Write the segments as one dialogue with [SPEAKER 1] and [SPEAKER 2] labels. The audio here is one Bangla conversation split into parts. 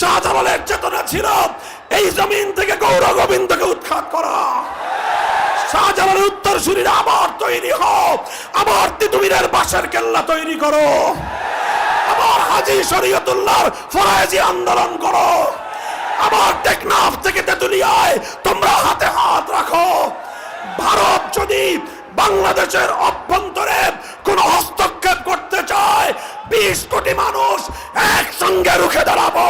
[SPEAKER 1] শাহজালালের চেতনা ছিল, এই জমিন থেকে গৌর গোবিন্দকে উৎখাত করা। শাহজালালের উত্তর সুরীরা আবার তৈরি হও, আবার তিতুমিরের বাসের কেল্লা তৈরি করো। আবার হাজি শরীয়তুল্লাহর ফরাজি আন্দোলন করো। আবার টেকনাফ থেকে তেতুলিয়ায় তোমরা হাতে হাত রাখো। ভারত যদি বাংলাদেশের অভ্যন্তরে কোন হস্তক্ষেপ করতে চায় বিশ কোটি মানুষ একসঙ্গে রুখে দাঁড়াবো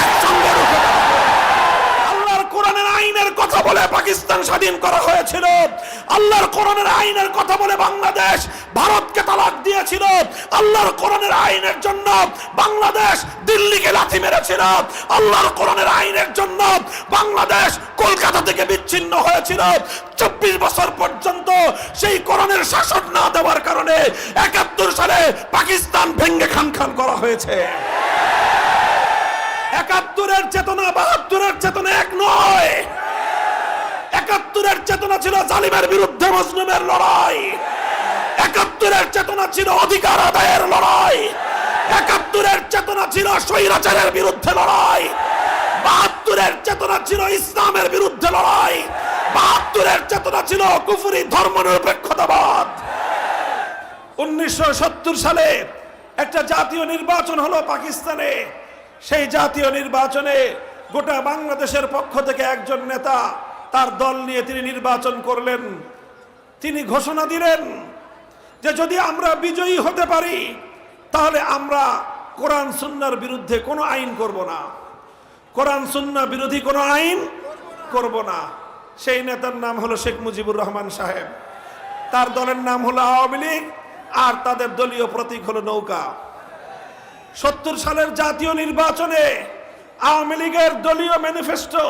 [SPEAKER 1] একসঙ্গে রুখে দাঁড়াবো। কোরআনের আইনের কথা বলে পাকিস্তান স্বাধীন করা হয়েছিল। আল্লাহর কোরআনের আইনের কথা বলে বাংলাদেশ ভারতকে তালাক দিয়েছিল। আল্লাহর কোরআনের আইনের জন্য বাংলাদেশ দিল্লিকে লাথি মেরেছিল। আল্লাহর কোরআনের আইনের জন্য বাংলাদেশ কলকাতা থেকে বিচ্ছিন্ন হয়েছিল। চব্বিশ বছর পর্যন্ত সেই কোরআনের শাসন না দেওয়ার কারণে একাত্তর সালে পাকিস্তান ভেঙ্গে খান খান করা হয়েছে। একাত্তরের চেতনা বাহাত্তরের চেতনা এক নয়। একাত্তরের চেতনা ছিল জালিমের বিরুদ্ধে মজলুমের লড়াই। একাত্তরের চেতনা ছিল অধিকার আদায়ের লড়াই। একাত্তরের চেতনা ছিল স্বৈরাচারের বিরুদ্ধে লড়াই। বাহাত্তরের চেতনা ছিল ইসলামের বিরুদ্ধে লড়াই। বাহাত্তরের চেতনা ছিল কুফুরি ধর্ম নিরপেক্ষতাবাদ উনিশশো সালে একটা জাতীয় নির্বাচন হলো পাকিস্তানে। সেই জাতীয় নির্বাচনে গোটা বাংলাদেশের পক্ষ থেকে একজন নেতা তার দল নিয়ে তিনি নির্বাচন করলেন। তিনি ঘোষণা দিলেন যে যদি আমরা বিজয়ী হতে পারি, তাহলে আমরা কোরআন সুন্নার বিরুদ্ধে কোনো আইন করব না। কোরআন সুন্না বিরোধী কোনো আইন করব না। সেই নেতার নাম হলো শেখ মুজিবুর রহমান সাহেব। তার দলের নাম হলো আওয়ামী লীগ আর তাদের দলীয় প্রতীক হলো নৌকা। সত্তর সালের জাতীয় নির্বাচনে আওয়ামী লীগের দলীয় ম্যানিফেস্টো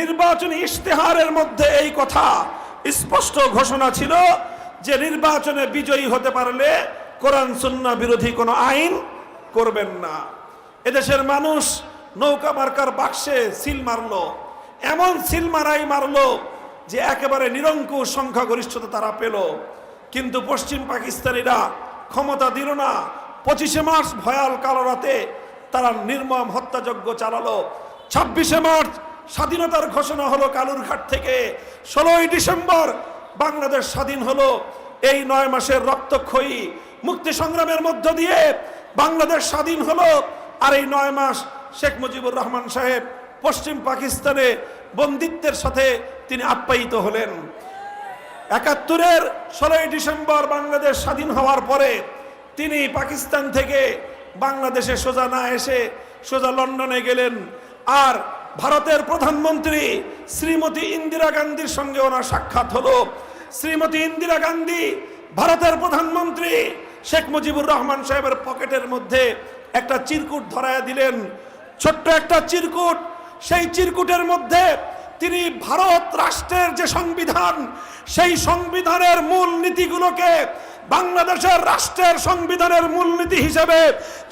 [SPEAKER 1] নির্বাচনী ইশতেহারের মধ্যে এই কথা স্পষ্ট ঘোষণা ছিল যে নির্বাচনে বিজয়ী হতে পারলে কোরআন সুন্না বিরোধী কোনো আইন করবেন না। এদেশের মানুষ নৌকা মার্কার বাক্সে সিল মারলো, এমন সিল মারাই মারল যে একেবারে নিরঙ্কুশ সংখ্যাগরিষ্ঠতা তারা পেল। কিন্তু পশ্চিম পাকিস্তানিরা ক্ষমতা দিল না পঁচিশে মার্চ ভয়াল কালো রাতে তারা নির্মম হত্যাযজ্ঞ চালালো। ছাব্বিশে মার্চ স্বাধীনতার ঘোষণা হলো কালুরঘাট থেকে। ষোলোই ডিসেম্বর বাংলাদেশ স্বাধীন হলো। এই নয় মাসের রক্তক্ষয়ী মুক্তি সংগ্রামের মধ্য দিয়ে বাংলাদেশ স্বাধীন হলো। আর এই নয় মাস শেখ মুজিবুর রহমান সাহেব পশ্চিম পাকিস্তানে বন্দিত্বের সাথে তিনি আপ্যায়িত হলেন। একাত্তরের ষোলোই ডিসেম্বর বাংলাদেশ স্বাধীন হওয়ার পরে তিনি পাকিস্তান থেকে বাংলাদেশে সোজা না এসে সোজা লন্ডনে গেলেন। আর ভারতের প্রধানমন্ত্রী শ্রীমতী ইন্দিরা গান্ধীর সঙ্গে ওনার সাক্ষাৎ হলো। শ্রীমতী ইন্দিরা গান্ধী ভারতের প্রধানমন্ত্রী শেখ মুজিবুর রহমান সাহেবের পকেটের মধ্যে একটা চিরকুট ধরায় দিলেন। ছোট্ট একটা চিরকুট। সেই চিরকুটের মধ্যে তিনি ভারত রাষ্ট্রের যে সংবিধান, সেই সংবিধানের মূল নীতিগুলোকে বাংলাদেশের রাষ্ট্রের সংবিধানের মূলনীতি হিসেবে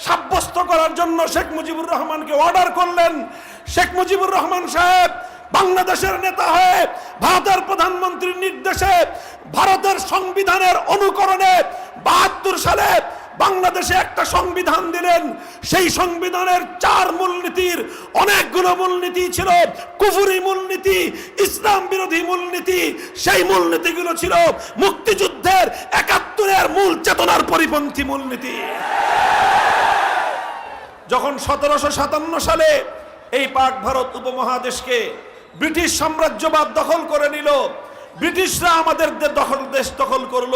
[SPEAKER 1] সাব্যস্ত করার জন্য শেখ মুজিবুর রহমানকে অর্ডার করলেন। শেখ মুজিবুর রহমান সাহেব বাংলাদেশের নেতা হয়ে ভারতের প্রধানমন্ত্রীর নির্দেশে ভারতের সংবিধানের অনুকরণে বাহাত্তর সালে বাংলাদেশে একটা সংবিধান দিলেন। সেই সংবিধানের চার মূলনীতির অনেকগুলো মূলনীতি ছিল। কুফুরি মূলনীতি, ইসলাম বিরোধী মূলনীতি, সেই মূলনীতিগুলো ছিল মুক্তিযুদ্ধের একাত্তরের মূল চেতনার পরিপন্থী মূলনীতি। যখন সতেরোশো সাতান্ন সালে এই পাক ভারত উপমহাদেশকে ব্রিটিশ সাম্রাজ্যবাদ দখল করে নিল, ব্রিটিশরা আমাদের দখল দেশ দখল করল।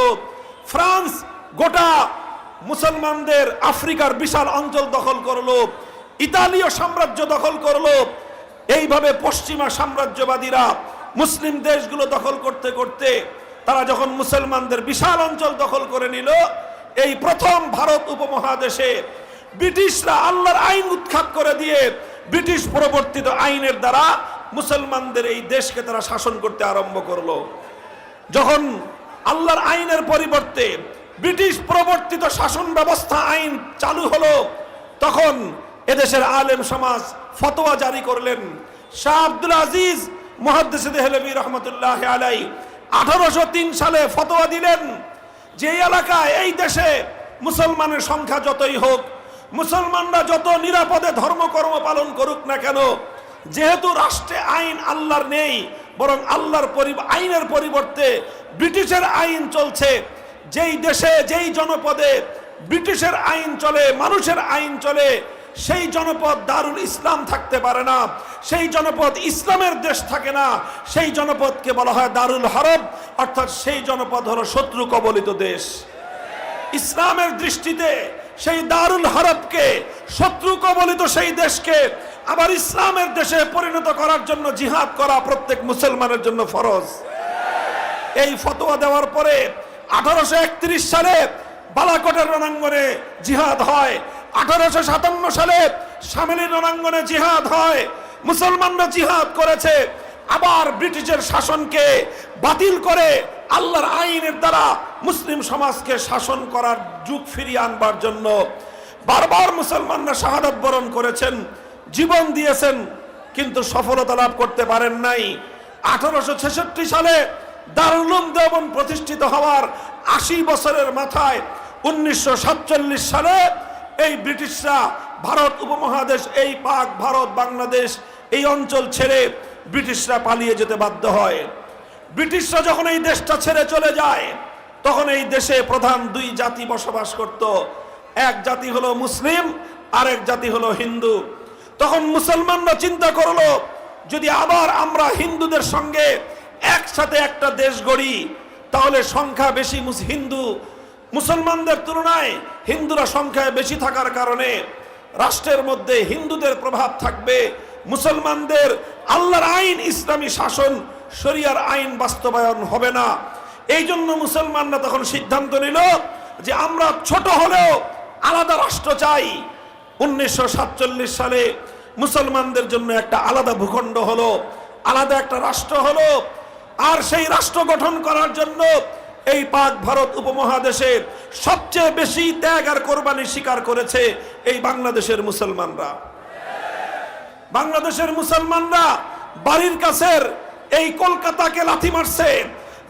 [SPEAKER 1] ফ্রান্স গোটা মুসলমানদের আফ্রিকার বিশাল অঞ্চল দখল করল, ইতালীয় সাম্রাজ্য দখল করল, এইভাবে পশ্চিমা সাম্রাজ্যবাদীরা মুসলিম দেশগুলো দখল করতে করতে তারা যখন মুসলমানদের বিশাল অঞ্চল দখল করে নিল, এই প্রথম ভারত উপমহাদেশে ব্রিটিশরা আল্লাহর আইন উৎখাত করে দিয়ে ব্রিটিশ প্রবর্তিত আইনের দ্বারা মুসলমানদের এই দেশকে তারা শাসন করতে আরম্ভ করল। যখন আল্লাহর আইনের পরিবর্তে ব্রিটিশ প্রবর্তিত শাসন ব্যবস্থা আইন চালু হলো, তখন এদেশের আলেম সমাজ ফতোয়া জারি করলেন। শাহ আব্দুল আজিজ মহাদ্দেশ রহমতুল্লাহ আলাই আঠারোশো তিন সালে ফতোয়া দিলেন যে এলাকায়, এই দেশে মুসলমানের সংখ্যা যতই হোক, মুসলমানরা যত নিরাপদে ধর্মকর্ম পালন করুক না কেন, যেহেতু রাষ্ট্রে আইন আল্লাহর নেই, বরং আল্লাহর আইনের পরিবর্তে ব্রিটিশের আইন চলছে যেই দেশে, যেই জনপদে ব্রিটিশের আইন চলে, মানুষের আইন চলে, সেই জনপদ দারুল ইসলাম থাকতে পারে না, সেই জনপদ ইসলামের দেশ থাকে না, সেই জনপদকে বলা হয় দারুল হরব, অর্থাৎ সেই জনপদ হলো শত্রু কবলিত দেশ। ইসলামের দৃষ্টিতে সেই দারুল হরবকে, শত্রু কবলিত সেই দেশকে আবার ইসলামের দেশে পরিণত করার জন্য জিহাদ করা প্রত্যেক মুসলমানের জন্য ফরজ। এই ফতোয়া দেওয়ার পরে আঠারোশো সালে বালাকোটের রণাঙ্গনে জিহাদ হয়। আঠারোশো সাতান্ন সালে সামিলি রণাঙ্গনে জিহাদ হয়। মুসলমানরা জিহাদ করেছে। আবার ব্রিটিশের শাসনকে বাতিল করে আল্লাহর আইনের দ্বারা মুসলিম সমাজকে শাসন করার যুগ ফিরিয়ে আনবার জন্য বারবার মুসলমানরা শাহাদত বরণ করেছেন, জীবন দিয়েছেন, কিন্তু সফলতা লাভ করতে পারেন নাই। আঠারোশো ছেষট্টি সালে দারুলুম দেবন প্রতিষ্ঠিত হওয়ার আশি বছরের মাথায় উনিশশো সাতচল্লিশ সালে এই ব্রিটিশরা ভারত উপমহাদেশ, এই পাক ভারত বাংলাদেশ, এই অঞ্চল ছেড়ে ব্রিটিশরা পালিয়ে যেতে বাধ্য হয়। ব্রিটিশরা যখন এই দেশটা ছেড়ে চলে যায়, তখন এই দেশে প্রধান দুই জাতি বসবাস করত। এক জাতি হলো মুসলিম, আরেক জাতি হলো হিন্দু। তখন মুসলমানরা চিন্তা করল, যদি আবার আমরা হিন্দুদের সঙ্গে একসাথে একটা দেশ গড়ি, তাহলে সংখ্যা বেশি হিন্দু, মুসলমানদের তুলনায় হিন্দুরা সংখ্যায় বেশি থাকার কারণে রাষ্ট্রের মধ্যে হিন্দুদের প্রভাব থাকবে, মুসলমানদের আল্লাহর আইন, ইসলামী শাসন, শরিয়ার আইন বাস্তবায়ন হবে না। এই জন্য মুসলমানরা তখন সিদ্ধান্ত নিল যে আমরা ছোট হলেও আলাদা রাষ্ট্র চাই। উনিশশো সাতচল্লিশ সালে মুসলমানদের জন্য একটা আলাদা ভূখণ্ড হলো, আলাদা একটা রাষ্ট্র হলো আর সেই রাষ্ট্র গঠন করার জন্য এই পাক ভারত উপমহাদেশের সবচেয়ে বেশি ত্যাগ আর কোরবানি স্বীকার করেছে এই বাংলাদেশের মুসলমানরা। বাংলাদেশের মুসলমানরা বাড়ির কাছের এই কলকাতাকে লাথি মারছে,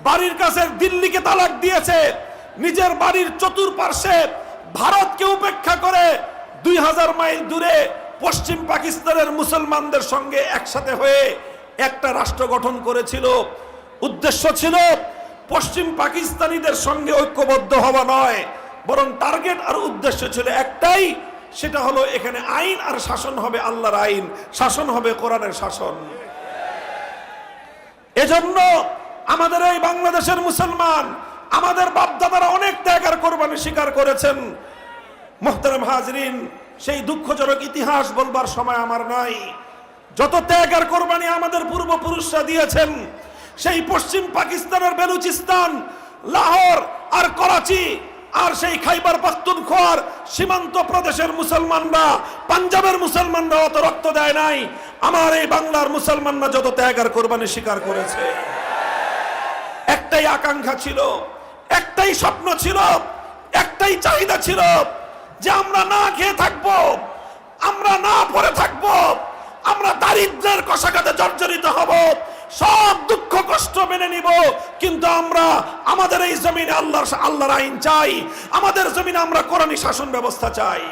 [SPEAKER 1] বাড়ির কাছের দিল্লিকে তালাক দিয়েছে, নিজের বাড়ির চতুর্পার্শ্বে ভারতকে উপেক্ষা করে দুই হাজার মাইল দূরে পশ্চিম পাকিস্তানের মুসলমানদের সঙ্গে একসাথে হয়ে একটা রাষ্ট্র গঠন করেছিল উদ্দেশ্য ছিল পশ্চিম পাকিস্তানিদের সঙ্গে ঐক্যবদ্ধ হওয়া নয়, বরং টার্গেট আর উদ্দেশ্য ছিল একটাই, সেটা হলো এখানে আইন আর শাসন হবে আল্লাহর আইন, শাসন হবে কোরআনের শাসন। এজন্য আমাদের এই বাংলাদেশের মুসলমান, আমাদের বাপদাদারা অনেক ত্যাগ আর কোরবানি স্বীকার করেছেন। মোহতারাম হাজরিন, সেই দুঃখজনক ইতিহাস বলবার সময় আমার নাই। যত ত্যাগ আর কোরবানি আমাদের পূর্বপুরুষরা দিয়েছেন সেই পশ্চিম পাকিস্তানের বেলুচিস্তান, লাহোর আর করাচি, আর সেই খাইবার পাখতুনখোয়ার সীমান্ত প্রদেশের মুসলমানরা, পাঞ্জাবের মুসলমানরা অত রক্ত দেয় নাই। আমার এই বাংলার মুসলমানরা যত ত্যাগ আর কোরবানি স্বীকার করেছে। একটাই আকাঙ্ক্ষা ছিল, একটাই স্বপ্ন ছিল, একটাই চাহিদা ছিল যে আমরা না খেয়ে থাকব, আমরা না পরে থাকব, আমরা দারিদ্রের কষাঘাতে জর্জরিত হব। সব দুঃখ, কষ্ট মেনে নিব। কিন্তু আমরা আমাদের এই জমিনে আল্লাহর আল্লাহর আইন চাই। আমাদের জমিনে আমরা কোরআনী শাসন ব্যবস্থা চাই।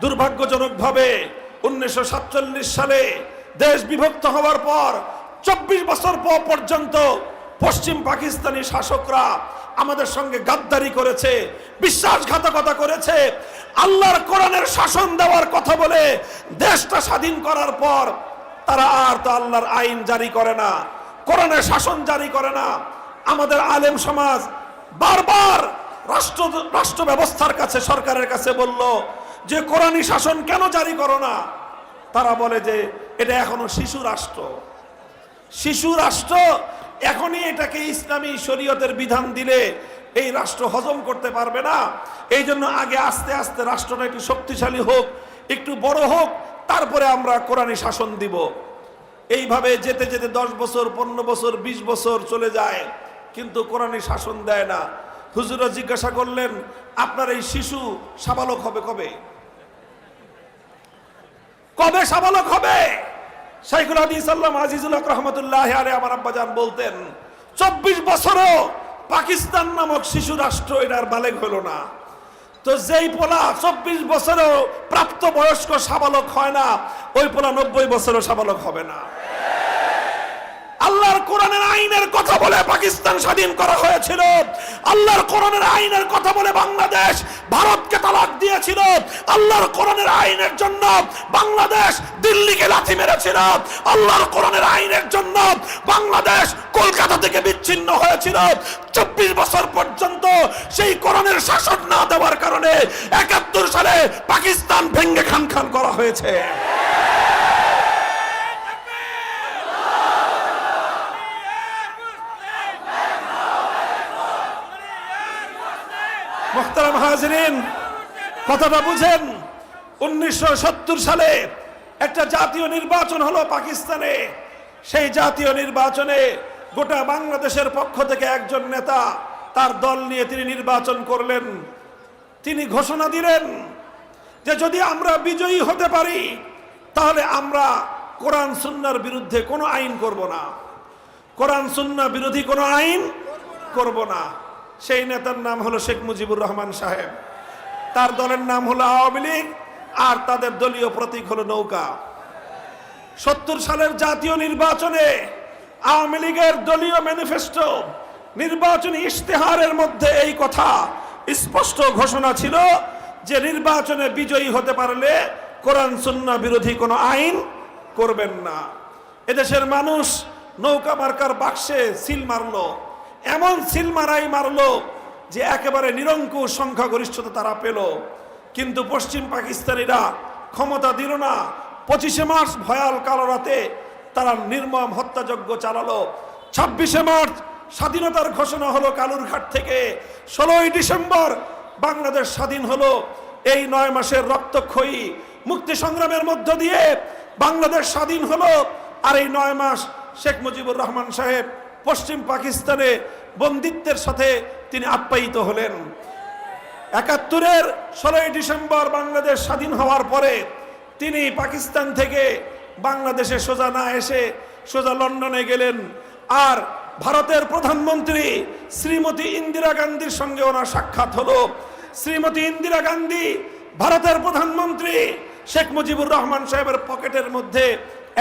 [SPEAKER 1] দুর্ভাগ্যজনকভাবে উনিশশো সাতচল্লিশ সালে দেশ বিভক্ত হওয়ার পর চব্বিশ বছর পর পর্যন্ত পশ্চিম পাকিস্তানি শাসকরা আমাদের সঙ্গে গাদ্দারি করেছে, বিশ্বাসঘাতকতা করেছে। আল্লাহর কোরআনের শাসন দেওয়ার কথা বলে দেশটা স্বাধীন করার পর তারা আর তো আল্লাহর আইন জারি করে না, কোরআনের শাসন জারি করে না। আমাদের আলেম সমাজ বারবার রাষ্ট্র রাষ্ট্র ব্যবস্থার কাছে, সরকারের কাছে বলল যে কোরআনী শাসন কেন জারি করো না? তারা বলে যে, এটা এখনও শিশু রাষ্ট্র। শিশু রাষ্ট্র এখনই এটাকে ইসলামী শরীয়তের বিধান দিলে এই রাষ্ট্র হজম করতে পারবে না। এই জন্য আগে আস্তে আস্তে রাষ্ট্রটা একটু শক্তিশালী হোক, একটু বড় হোক তারপরে আমরা কোরআনী শাসন দিব। এইভাবে যেতে যেতে দশ বছর, পনেরো বছর, বিশ বছর চলে যায়, কিন্তু কোরআনী শাসন দেয় না। হুজুরা জিজ্ঞাসা করলেন, আপনার এই শিশু সাবালক হবে কবে? কবে সাবালক হবে? শাইখুল হাদিস আল্লাহ আজিজুল রহমতুল্লাহ আরে আমার আব্বাজান বলতেন, চব্বিশ বছরও পাকিস্তান নামক শিশু রাষ্ট্র এটার বালেগ হলো না। তো যেই পোলা চব্বিশ বছরেও প্রাপ্ত বয়স্ক সাবালক হয় না, ওই পোলা নব্বই বছরও সাবালক হবে না। আল্লাহর কোরআনের আইনের কথা বলে পাকিস্তান স্বাধীন করা হয়েছিল। আল্লাহর কোরআনের আইনের কথা বলে বাংলাদেশ ভারতকে তালাক দিয়েছিল। আল্লাহর কোরআনের আইনের জন্য বাংলাদেশ দিল্লিকে লাথি মেরেছিল। আল্লাহর কোরআনের আইনের জন্য বাংলাদেশ কলকাতা থেকে বিচ্ছিন্ন হয়েছিল। চব্বিশ বছর পর্যন্ত সেই কোরআনের শাসন না দেওয়ার কারণে একাত্তর সালে পাকিস্তান ভেঙ্গে খান খান করা হয়েছে। মোহতারাম হাজরিন, কথাটা বুঝেন। উনিশশো সত্তর সালে একটা জাতীয় নির্বাচন হলো পাকিস্তানে। সেই জাতীয় নির্বাচনে গোটা বাংলাদেশের পক্ষ থেকে একজন নেতা তার দল নিয়ে তিনি নির্বাচন করলেন। তিনি ঘোষণা দিলেন যে যদি আমরা বিজয়ী হতে পারি, তাহলে আমরা কোরআন সুন্নার বিরুদ্ধে কোনো আইন করব না। কোরআন সুন্না বিরোধী কোনো আইন করব না। সেই নেতার নাম হলো শেখ মুজিবুর রহমান সাহেব। তার দলের নাম হলো আওয়ামী লীগ, আর তাদের দলীয় প্রতীক হলো নৌকা। সত্তর সালের জাতীয় নির্বাচনে আওয়ামী লীগের দলীয় ম্যানিফেস্টো নির্বাচনী ইশতেহারের মধ্যে এই কথা স্পষ্ট ঘোষণা ছিল যে নির্বাচনে বিজয়ী হতে পারলে কোরআন সুন্না বিরোধী কোনো আইন করবেন না। এদেশের মানুষ নৌকা মার্কার বাক্সে সিল মারলো। এমন সিল মারাই মারলো যে একেবারে নিরঙ্কুশ সংখ্যাগরিষ্ঠতা তারা পেল। কিন্তু পশ্চিম পাকিস্তানিরা ক্ষমতা দিল না। পঁচিশে মার্চ ভয়াল কালো রাতে তারা নির্মম হত্যাযজ্ঞ চালালো। ছাব্বিশে মার্চ স্বাধীনতার ঘোষণা হলো কালুরঘাট থেকে। ষোলোই ডিসেম্বর বাংলাদেশ স্বাধীন হলো। এই নয় মাসের রক্তক্ষয়ী মুক্তি সংগ্রামের মধ্য দিয়ে বাংলাদেশ স্বাধীন হলো। আর এই নয় মাস শেখ মুজিবুর রহমান সাহেব পশ্চিম পাকিস্তানে বন্দিত্বের সাথে তিনি আপ্যায়িত হলেন। একাত্তরের ষোলোই ডিসেম্বর বাংলাদেশ স্বাধীন হওয়ার পরে তিনি পাকিস্তান থেকে বাংলাদেশে সোজা না এসে সোজা লন্ডনে গেলেন। আর ভারতের প্রধানমন্ত্রী শ্রীমতী ইন্দিরা গান্ধীর সঙ্গে ওনার সাক্ষাৎ হলো। শ্রীমতী ইন্দিরা গান্ধী ভারতের প্রধানমন্ত্রী শেখ মুজিবুর রহমান সাহেবের পকেটের মধ্যে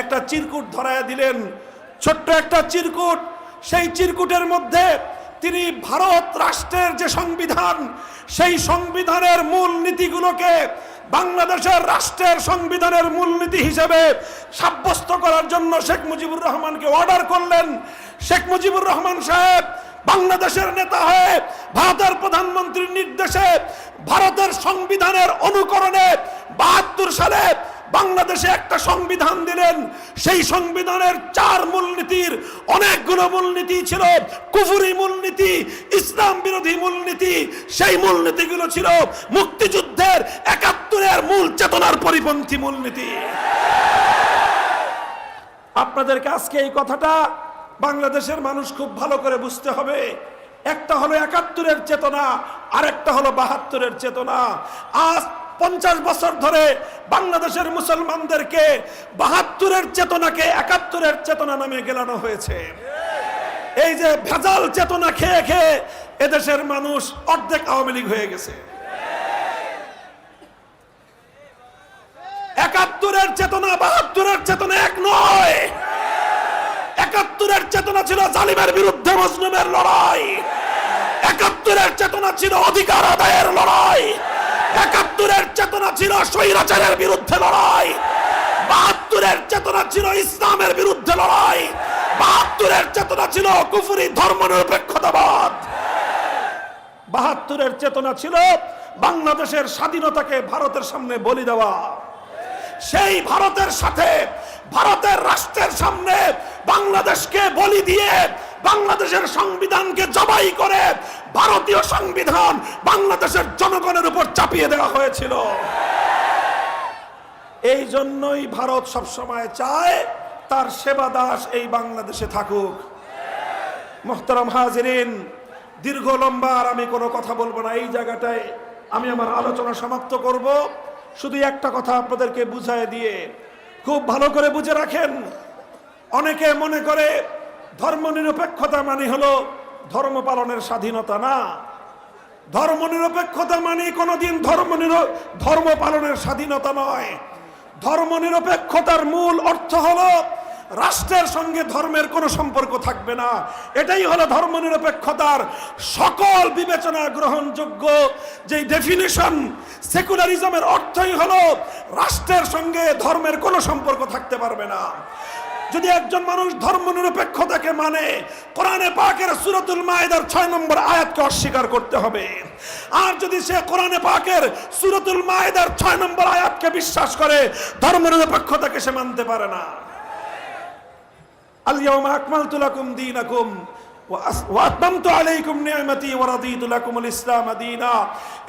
[SPEAKER 1] একটা চিরকুট ধরায়া দিলেন। ছোট্ট একটা চিরকুট সেই চিরকুটের মধ্যে তিনি ভারত রাষ্ট্রের যে সংবিধান, সেই সংবিধানের মূল নীতিগুলোকে বাংলাদেশের রাষ্ট্রের সংবিধানের মূলনীতি হিসেবে সাব্যস্ত করার জন্য শেখ মুজিবুর রহমানকে অর্ডার করলেন। শেখ মুজিবুর রহমান সাহেব বাংলাদেশের নেতা হয়ে ভারতের প্রধানমন্ত্রীর নির্দেশে ভারতের সংবিধানের অনুকরণে বাহাত্তর সালে বাংলাদেশে একটা সংবিধান দিলেন। সেই সংবিধানের চার মূলনীতির অনেকগুলো মূলনীতি ছিল। কুফুরি মূলনীতি, ইসলাম বিরোধী মূলনীতি, সেই মূলনীতিগুলো ছিল মুক্তিযুদ্ধের একাত্তরের মূল চেতনার পরিপন্থী মূলনীতি। আপনাদেরকে আজকে এই কথাটা বাংলাদেশের মানুষ খুব ভালো করে বুঝতে হবে। একটা হলো একাত্তরের চেতনা, আরেকটা হলো বাহাত্তরের চেতনা। আজ পঞ্চাশ বছর ধরে বাংলাদেশের মুসলমানদেরকে বাহাত্তরের চেতনাকে একাত্তরের চেতনা নামে গেলানো হয়েছে। এই যে ভেজাল চেতনা খেয়ে খেয়ে এদেশের মানুষ অর্ধেক আওয়ামী লীগ হয়ে গেছে। একাত্তরের চেতনা বাহাত্তরের চেতনা এক নয়। একাত্তরের চেতনা ছিল জালিমের বিরুদ্ধে মজলুমের লড়াই। একাত্তরের চেতনা ছিল অধিকার আদায়ের লড়াই। একাত্তরের চেতনা ছিল স্বৈরাচারের বিরুদ্ধে লড়াই। বাহাত্তরের চেতনা ছিল ইসলামের বিরুদ্ধে লড়াই। বাহাত্তরের চেতনা ছিল কুফুরি ধর্ম নিরপেক্ষতাবাদ বাহাত্তরের চেতনা ছিল বাংলাদেশের স্বাধীনতাকে ভারতের সামনে বলি দেওয়া। সেই ভারতের সাথে ভারতের রাষ্ট্রের সামনে বাংলাদেশকে বলি দিয়ে বাংলাদেশের সংবিধানকে জবাই করে ভারতীয় সংবিধান বাংলাদেশের জনগণের উপর চাপিয়ে দেওয়া হয়েছিল। এই জন্যই ভারত সবসময় চায় তার সেবা দাস এই বাংলাদেশে থাকুক। মোহতারাম হাজরিন, দীর্ঘ লম্বা আর আমি কোনো কথা বলব না, এই জায়গাটায় আমি আমার আলোচনা সমাপ্ত করব। শুধু একটা কথা আপনাদেরকে বুঝায় দিয়ে খুব ভালো করে বুঝে রাখেন। অনেকে মনে করে ধর্ম নিরপেক্ষতা মানে হলো ধর্ম পালনের স্বাধীনতা না। ধর্ম নিরপেক্ষতা মানে কোনোদিন ধর্ম ধর্ম পালনের স্বাধীনতা নয়। ধর্ম নিরপেক্ষতার মূল অর্থ হলো রাষ্ট্রের সঙ্গে ধর্মের কোনো সম্পর্ক থাকবে না। এটাই হলো ধর্ম নিরপেক্ষতার সকল বিবেচনা গ্রহণযোগ্য। যে ডেফিনেশন সেকুলারিজমের অর্থই হলো রাষ্ট্রের সঙ্গে ধর্মের কোনো সম্পর্ক থাকতে পারবে না। যদি একজন মানুষ ধর্ম নিরপেক্ষতাকে মানে কোরআনে পাকের সুরতুল মায়েদার ছয় নম্বর আয়াতকে অস্বীকার করতে হবে। আর যদি সে কোরআনে পাকের সুরতুল মায়েদার ছয় নম্বর আয়াতকে বিশ্বাস করে ধর্ম নিরপেক্ষতাকে সে মানতে পারে না। আলিয়াউমা আকমালতু লাকুম দীনাকুম ওয়াতমামতু আলাইকুম নি'মাতি ওয়া রাদিতু লাকুমুল ইসলাম দীনা।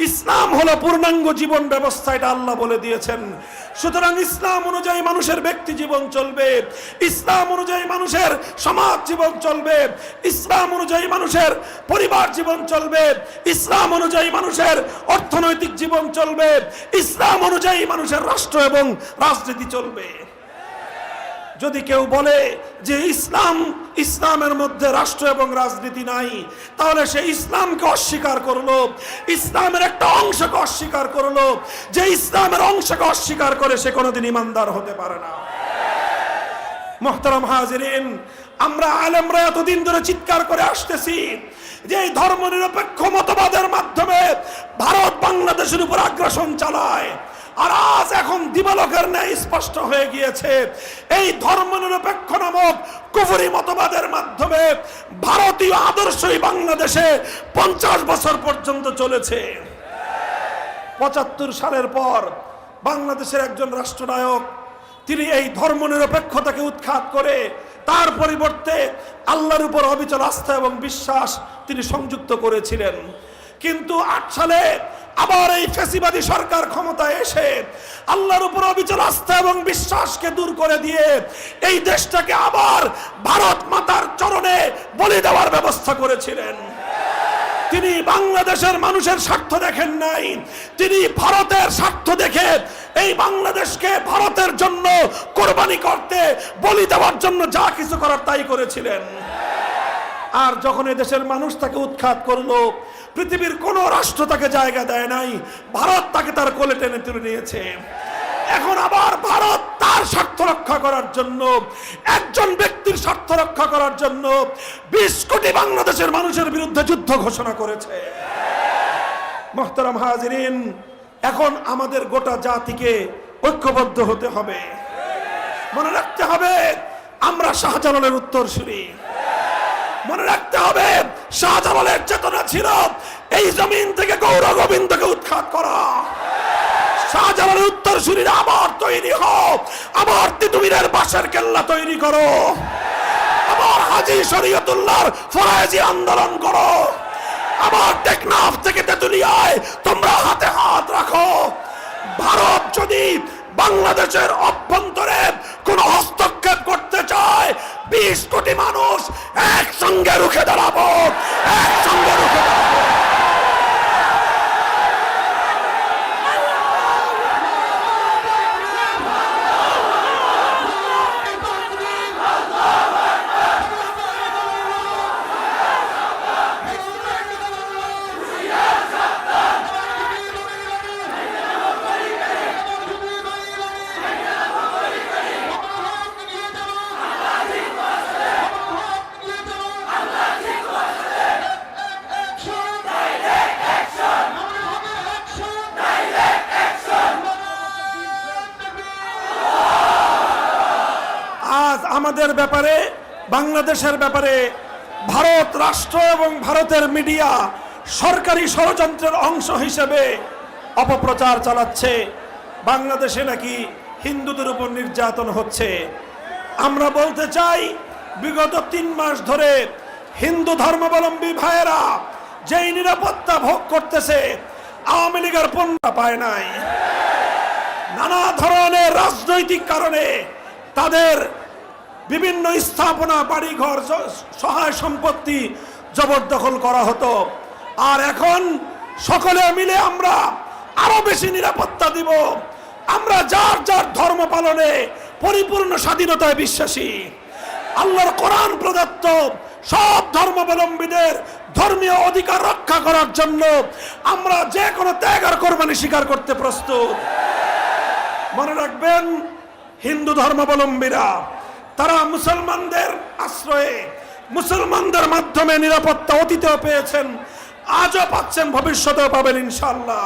[SPEAKER 1] ইসলাম হলো পূর্ণাঙ্গ জীবন ব্যবস্থা, এটা আল্লাহ বলে দিয়েছেন। সুতরাং ইসলাম অনুযায়ী মানুষের ব্যক্তি জীবন চলবে। ইসলাম অনুযায়ী মানুষের সমাজ জীবন চলবে। ইসলাম অনুযায়ী মানুষের পরিবার জীবন চলবে। ইসলাম অনুযায়ী মানুষের অর্থনৈতিক জীবন চলবে। ইসলাম অনুযায়ী মানুষের রাষ্ট্র এবং রাজনীতি চলবে। যদি কেউ বলে যে ইসলাম, ইসলামের মধ্যে রাষ্ট্র এবং রাজনীতি নাই, তাহলে সে ইসলামকে অস্বীকার করল, ইসলামের একটা অংশকে অস্বীকার করল, যে ইসলামের অংশকে অস্বীকার করে সে কোনোদিন ইমানদার হতে পারে না। মোহতারাম হাজিরিন, আমরা আলেমরা এতদিন ধরে চিৎকার করে আসতেছি যে এই ধর্ম নিরপেক্ষ মতবাদের মাধ্যমে ভারত বাংলাদেশের উপর আগ্রাসন চালায়। আর আজ এখন দিবালকের ন্যায় স্পষ্ট হয়ে গিয়েছে। এই ধর্ম নিরপেক্ষ নামক কুফরি মতবাদের মাধ্যমে ভারতীয় আদর্শই বাংলাদেশে পঞ্চাশ বছর পর্যন্ত চলেছে। পঁচাত্তর সালের পর বাংলাদেশের একজন রাষ্ট্রনায়ক, তিনি এই ধর্ম নিরপেক্ষতাকে উৎখাত করে তার পরিবর্তে আল্লাহর উপর অবিচল আস্থা এবং বিশ্বাস তিনি সংযুক্ত করেছিলেন। কিন্তু আট সালে আবার এই ফেসিবাদী সরকার ক্ষমতায় এসে আল্লাহর উপর অবিচল আস্থা এবং বিশ্বাসকে দূর করে দিয়ে এই দেশটাকে আবার ভারত মাতার চরণে বলি দেওয়ার ব্যবস্থা করেছিলেন। তিনি বাংলাদেশের মানুষের স্বার্থ দেখেন নাই। তিনি ভারতের স্বার্থ দেখে এই বাংলাদেশকে ভারতের জন্য কোরবানি করতে, বলি দেওয়ার জন্য যা কিছু করার তাই করেছিলেন। আর যখন এই দেশের মানুষ তাকে উৎখাত করল পৃথিবীর কোন রাষ্ট্র তাকে জায়গা দেয় নাই, ভারত তাকে তার কোলে টেনে তুলে নিয়েছে। এখন আবার ভারত তার স্বার্থ রক্ষা করার জন্য, একজন ব্যক্তির স্বার্থ রক্ষা করার জন্য বিশ কোটি বাংলাদেশের মানুষের বিরুদ্ধে যুদ্ধ ঘোষণা করেছে। মোহতারাম হাজিরিন, এখন আমাদের গোটা জাতিকে ঐক্যবদ্ধ হতে হবে। মনে রাখতে হবে, আমরা শাহজালালের উত্তরসূরি। মনে রাখতে হবে, শাহজালালের চেতনা ছিল, এই জমিন থেকে গৌর গোবিন্দকে উৎখাত করা। শাহজালালের উত্তর উত্তরসূরিরা আবার তৈরি হও, আবার তিতুমিরের বাসের কেল্লা তৈরি করো। আবার হাজি শরীয়তুল্লাহর ফরাজি আন্দোলন করো। আবার টেকনাফ থেকে তেতুলিয়ায় তোমরা হাতে হাত রাখো। ভারত যদি বাংলাদেশের অভ্যন্তরে কোন হস্তক্ষেপ করতে চায়, বিশ কোটি মানুষ একসঙ্গে রুখে দাঁড়াবো একসঙ্গে রুখে দাঁড়াবো। আজ আমাদের ব্যাপারে, বাংলাদেশের ব্যাপারে, ভারত রাষ্ট্র এবং ভারতের মিডিয়া সরকারি ষড়যন্ত্রের অংশ হিসেবে অপপ্রচার চালাচ্ছে। বাংলাদেশে নাকি হিন্দুদের উপর নির্যাতন হচ্ছে। আমরা বলতে চাই, বিগত তিন মাস ধরে হিন্দু ধর্মাবলম্বী ভাইয়েরা যেই নিরাপত্তা ভোগ করতেছে, আওয়ামী লীগের পণ্যা পায় নাই। নানা ধরনের রাজনৈতিক কারণে তাদের বিভিন্ন স্থাপনা, বাড়িঘর সহায় সম্পত্তি জবরদখল করা হতো। আর এখন সকলে মিলে আমরা আরও বেশি নিরাপত্তা দিব। আমরা যার যার ধর্ম পালনে পরিপূর্ণ স্বাধীনতায় বিশ্বাসী। আল্লাহর কোরআন প্রদত্ত সব ধর্মাবলম্বীদের ধর্মীয় অধিকার রক্ষা করার জন্য আমরা যে কোনো ত্যাগ আর কোরবানি স্বীকার করতে প্রস্তুত। মনে রাখবেন, হিন্দু ধর্মাবলম্বীরা তারা মুসলমানদের আশ্রয়ে, মুসলমানদের মাধ্যমে নিরাপত্তা অতীতেও পেয়েছেন, আজও পাচ্ছেন, ভবিষ্যতেও পাবেন ইনশাল্লাহ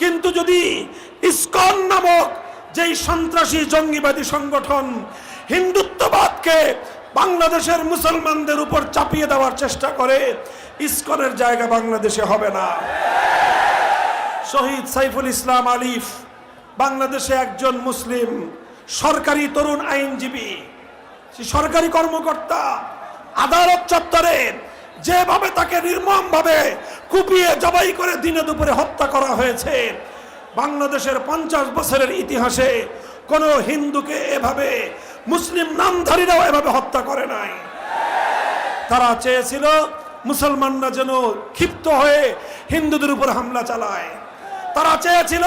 [SPEAKER 1] কিন্তু যদি ইস্কন নামক যেই সন্ত্রাসী জঙ্গিবাদী সংগঠন হিন্দুত্ববাদকে বাংলাদেশের মুসলমানদের উপর চাপিয়ে দেওয়ার চেষ্টা করে, ইস্কনের জায়গা বাংলাদেশে হবে না। শহীদ সাইফুল ইসলাম আলিফ বাংলাদেশে একজন মুসলিম সরকারি তরুণ আইনজীবী সরকারি কর্মকর্তা, আদালত চত্বরে যেভাবে তাকে নির্মমভাবে কুপিয়ে জবাই করে দিনে দুপুরে হত্যা করা হয়েছে, বাংলাদেশের পঞ্চাশ বছরের ইতিহাসে কোনো হিন্দুকে এভাবে, মুসলিম নামধারীরাও এভাবে হত্যা করে নাই। তারা চেয়েছিল মুসলমানরা যেন ক্ষিপ্ত হয়ে হিন্দুদের উপর হামলা চালায়। তারা চেয়েছিল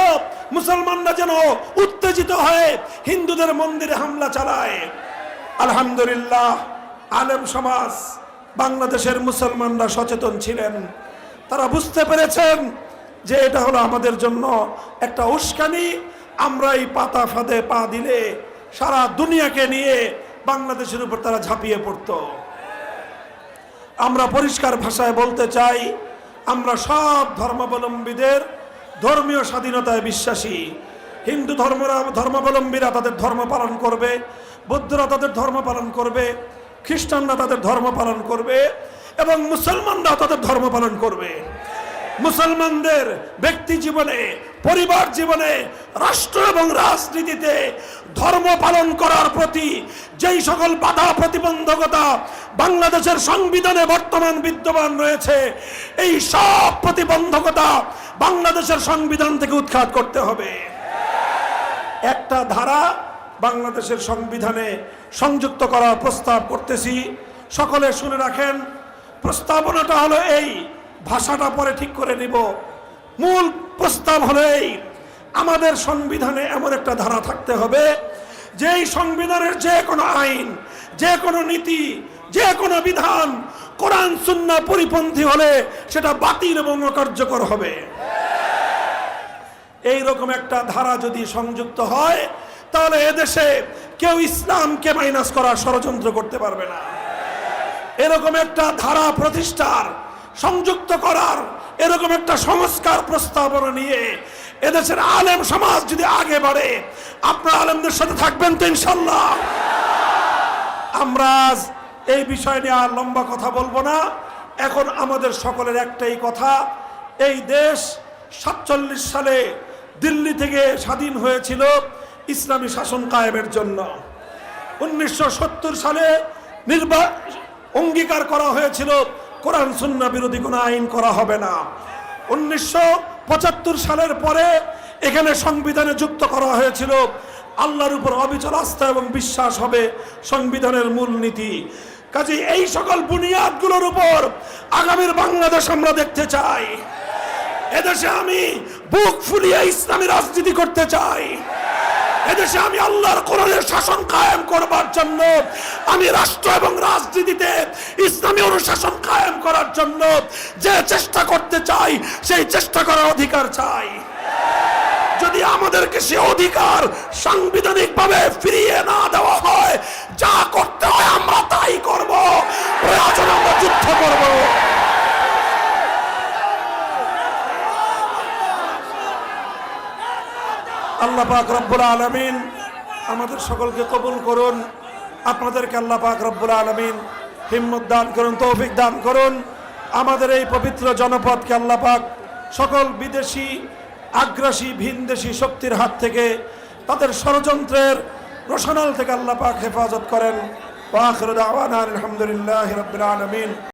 [SPEAKER 1] মুসলমানরা যেন উত্তেজিত হয়ে হিন্দুদের মন্দিরে হামলা চালায়। আলহামদুলিল্লাহ, আলেম সমাজ, বাংলাদেশের মুসলমানরা সচেতন ছিলেন। তারা বুঝতে পেরেছেন যে এটা হলো আমাদের জন্য একটা উস্কানি। আমরা এই পাতা ফাঁদে পা দিলে সারা দুনিয়াকে নিয়ে বাংলাদেশের উপর তারা ঝাঁপিয়ে পড়তো। আমরা পরিষ্কার ভাষায় বলতে চাই, আমরা সব ধর্মাবলম্বীদের ধর্মীয় স্বাধীনতায় বিশ্বাসী। হিন্দু ধর্মরা ধর্মাবলম্বীরা তাদের ধর্ম পালন করবে। বৌদ্ধরা তাদের ধর্ম পালন করবে। খ্রিস্টানরা তাদের ধর্ম পালন করবে। এবং মুসলমানরা তাদের ধর্ম পালন করবে। মুসলমানদের ব্যক্তি জীবনে, পরিবার জীবনে, রাষ্ট্র এবং রাজনীতিতে ধর্ম পালন করার প্রতি যেই সকল বাধা প্রতিবন্ধকতা বাংলাদেশের সংবিধানে বর্তমান বিদ্যমান রয়েছে, এই সব প্রতিবন্ধকতা বাংলাদেশের সংবিধান থেকে উৎখাত করতে হবে। একটা ধারা বাংলাদেশের সংবিধানে সংযুক্ত করার প্রস্তাব করতেছি। সকলে শুনে রাখেন, প্রস্তাবনাটা হলো এই ভাষাটা পরে ঠিক করে নিব। মূল প্রস্তাব হলেই আমাদের সংবিধানে এমন একটা ধারা থাকতে হবে, যেই সংবিধানের যে কোনো আইন, যে কোনো নীতি, যে কোনো বিধান, কোরআন সুন্না পরিপন্থী হলে সেটা বাতিল এবং অকার্যকর হবে। এই রকম একটা ধারা যদি সংযুক্ত হয়, তাহলে এদেশে কেউ ইসলামকে মাইনাস করার ষড়যন্ত্র করতে পারবে না। এরকম একটা ধারা প্রতিষ্ঠার সংযুক্ত করার এরকম একটা সংস্কার প্রস্তাবনা নিয়ে এদেশের আলেম সমাজ যদি আগে বাড়ে, আপনার আলেমদের সাথে থাকবেন তো ইনশাল্লাহ আমরা এই বিষয় নিয়ে আর লম্বা কথা বলব না। এখন আমাদের সকলের একটাই কথা, এই দেশ সাতচল্লিশ সালে দিল্লি থেকে স্বাধীন হয়েছিল ইসলামী শাসন কায়েমের জন্য। উনিশশো সত্তর সালে নির্বা অঙ্গীকার করা হয়েছিল কোরআন সুন্না বিরোধী কোনো আইন করা হবে না। উনিশশো পঁচাত্তর সালের পরে এখানে সংবিধানে যুক্ত করা হয়েছিল, আল্লাহর উপর অবিচল আস্থা এবং বিশ্বাস হবে সংবিধানের মূল নীতি। কাজে এই সকল বুনিয়াদগুলোর উপর আগামীর বাংলাদেশ আমরা দেখতে চাই। এদেশে আমি বুক ফুলিয়ে ইসলামী রাজনীতি করতে চাই। এদেশে আমি আল্লাহর কোরআনের শাসন কায়েম করবার জন্য, আমি রাষ্ট্র এবং রাজনীতিতে ইসলামী অনুশাসন কায়েম করার জন্য যে চেষ্টা করতে চাই, সেই চেষ্টা করার অধিকার চাই। যদি আমাদেরকে সে অধিকার সাংবিধানিক ভাবে ফিরিয়ে না দেওয়া হয়, যা করতে হয় আমরা তাই করব। আমরা যুদ্ধ করব। আল্লাহ পাক রব্বুল আলমিন আমাদের সকলকে কবুল করুন, আপনাদেরকে আল্লাহ পাক রব্বুল আলমিন হিম্মত দান করুন, তৌফিক দান করুন। আমাদের এই পবিত্র জনপদকে আল্লাহ পাক সকল বিদেশি, আগ্রাসী, ভিনদেশি শক্তির হাত থেকে তাদের ষড়যন্ত্রের রোশনাল থেকে আল্লাহ পাক হেফাজত করেন। আলহামদুলিল্লাহ আলামিন।